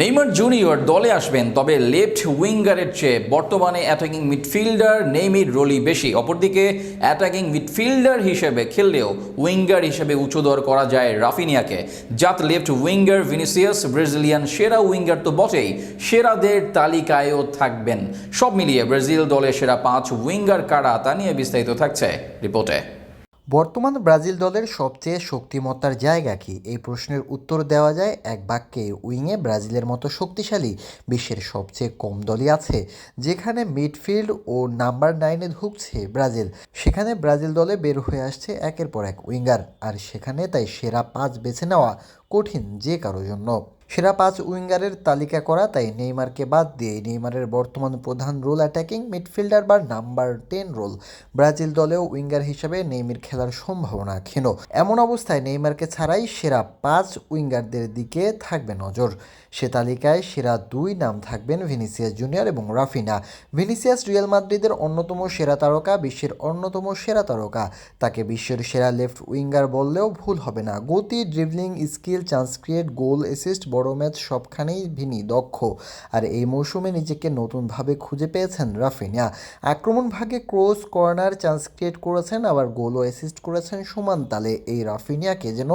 Neymar junior দলে আসবেন, তবে লেফট উইঙ্গারের চেয়ে বর্তমানে অ্যাটাকিং মিডফিল্ডার নেইমির রোলই বেশি। অপরদিকে, অ্যাটাকিং মিডফিল্ডার হিসেবে খেললেও উইঙ্গার হিসেবে উঁচুদর করা যায় রাফিনিয়াকে। জাত লেফট উইঙ্গার ভিনিসিয়াস, ব্রাজিলিয়ান সেরা উইঙ্গার তো বটেই, সেরাদের তালিকায়ও থাকবেন। সব মিলিয়ে ব্রাজিল দলে সেরা পাঁচ উইঙ্গার কারা তা নিয়ে বিস্তারিত থাকছে রিপোর্টে। বর্তমান ব্রাজিল দলের সবচেয়ে শক্তিমত্তার জায়গা কি? এই প্রশ্নের উত্তর দেওয়া যায় এক বাক্যে, উইংয়ে ব্রাজিলের মতো শক্তিশালী বিশ্বের সবচেয়ে কম দলই আছে, যেখানে মিডফিল্ড ও নাম্বার নাইনে ঢুকছে ব্রাজিল। সেখানে ব্রাজিল দলে বের হয়ে আসছে একের পর এক উইঙ্গার, আর সেখানে তাই সেরা পাঁচ বেছে নেওয়া কঠিন যে কারোর জন্য। সেরা পাঁচ উইঙ্গারের তালিকা করা, তাই নেইমারকে বাদ দিয়ে নেইমারের বর্তমান প্রধান রোল অ্যাটাকিং মিডফিল্ডার বা নাম্বার টেন রোল। ব্রাজিল দলেও উইঙ্গার হিসেবে নেইমির খেলার সম্ভাবনা ক্ষীণ। এমন অবস্থায় নেইমারকে ছাড়াই সেরা পাঁচ উইঙ্গারদের দিকে থাকবে নজর। সে তালিকায় সেরা দুই নাম থাকবেন ভিনিসিয়াস জুনিয়র এবং রাফিনা। ভিনিসিয়াস রিয়াল মাদ্রিদের অন্যতম সেরা তারকা, বিশ্বের অন্যতম সেরা তারকা। তাকে বিশ্বের সেরা লেফট উইঙ্গার বললেও ভুল হবে না। গতি, dribbling skill, chance create, goal assist বড় ম্যাচ সবখানেই ভিনি দক্ষ। আর এই মৌসুমে নিজেকে নতুনভাবে খুঁজে পেয়েছেন রাফিনা আক্রমণ ভাগে ক্রস কর্নার চান্স ক্রিয়েট করেছেন, আবার গোলও অ্যাসিস্ট করেছেন সমান তালে। এই রাফিনিয়াকে যেন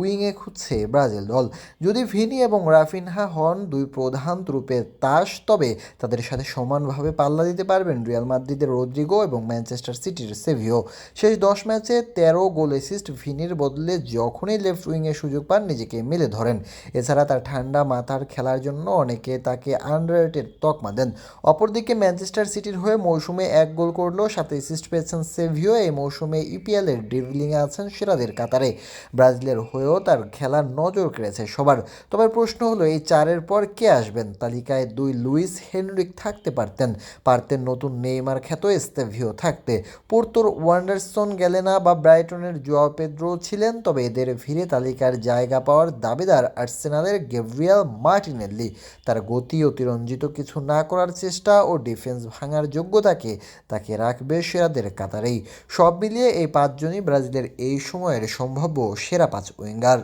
উইংয়ে খুঁজছে ব্রাজিল দল। যদি ভিনি এবং রাফিনহা হন দুই প্রধান রূপে তাস, তবে তাদের সাথে সমানভাবে পাল্লা দিতে পারবেন রিয়াল মাদ্রিদের রদ্রিগো এবং ম্যানচেস্টার সিটির সেভিও। শেষ দশ ম্যাচে তেরো গোল অ্যাসিস্ট ভিনির বদলে যখনই লেফট উইংয়ে সুযোগ পান, নিজেকে মেলে ধরেন। এছাড়া তার ঠান্ডা মাথার খেলার জন্য অনেকে তাকে আন্ডাররেটেড তকমা দেন। অপরদিকে ম্যানচেস্টার সিটির হয়ে মৌসুমে এক গোল করলেও সাথে অ্যাসিস্ট পেয়েছেন সেভিও। এই মৌসুমে ইপিএলের ড্রিবলিংয়ে আছেন সেরাদের কাতারে। ব্রাজিলের হয়েও তার খেলার নজর কেড়েছে সবার। তবে প্রশ্ন হলো, এই চারের পর কে আসবেন? তালিকায় দুই লুইস হেনরিক থাকতে পারতেন। পারতেন নতুন নেইমার খ্যাত এস্তেভিও থাকতে। পোর্তোর ওয়ান্ডারসন গ্যালেনা বা ব্রাইটনের জোয়া পেদ্রো ছিলেন, তবে এদের ভিড়ে তালিকার জায়গা পাওয়ার দাবিদার আর্সেনালের গেব্রিয়াল মার্টিনেল্লি তার গতি অতিরঞ্জিত কিছু না করার চেষ্টা ও ডিফেন্স ভাঙার যোগ্যতাকে তাকে রাখবে সেরাদের কাতারেই। সব মিলিয়ে এই পাঁচজনই ব্রাজিলের এই সময়ের সম্ভাব্য সেরা পাঁচ উইঙ্গার।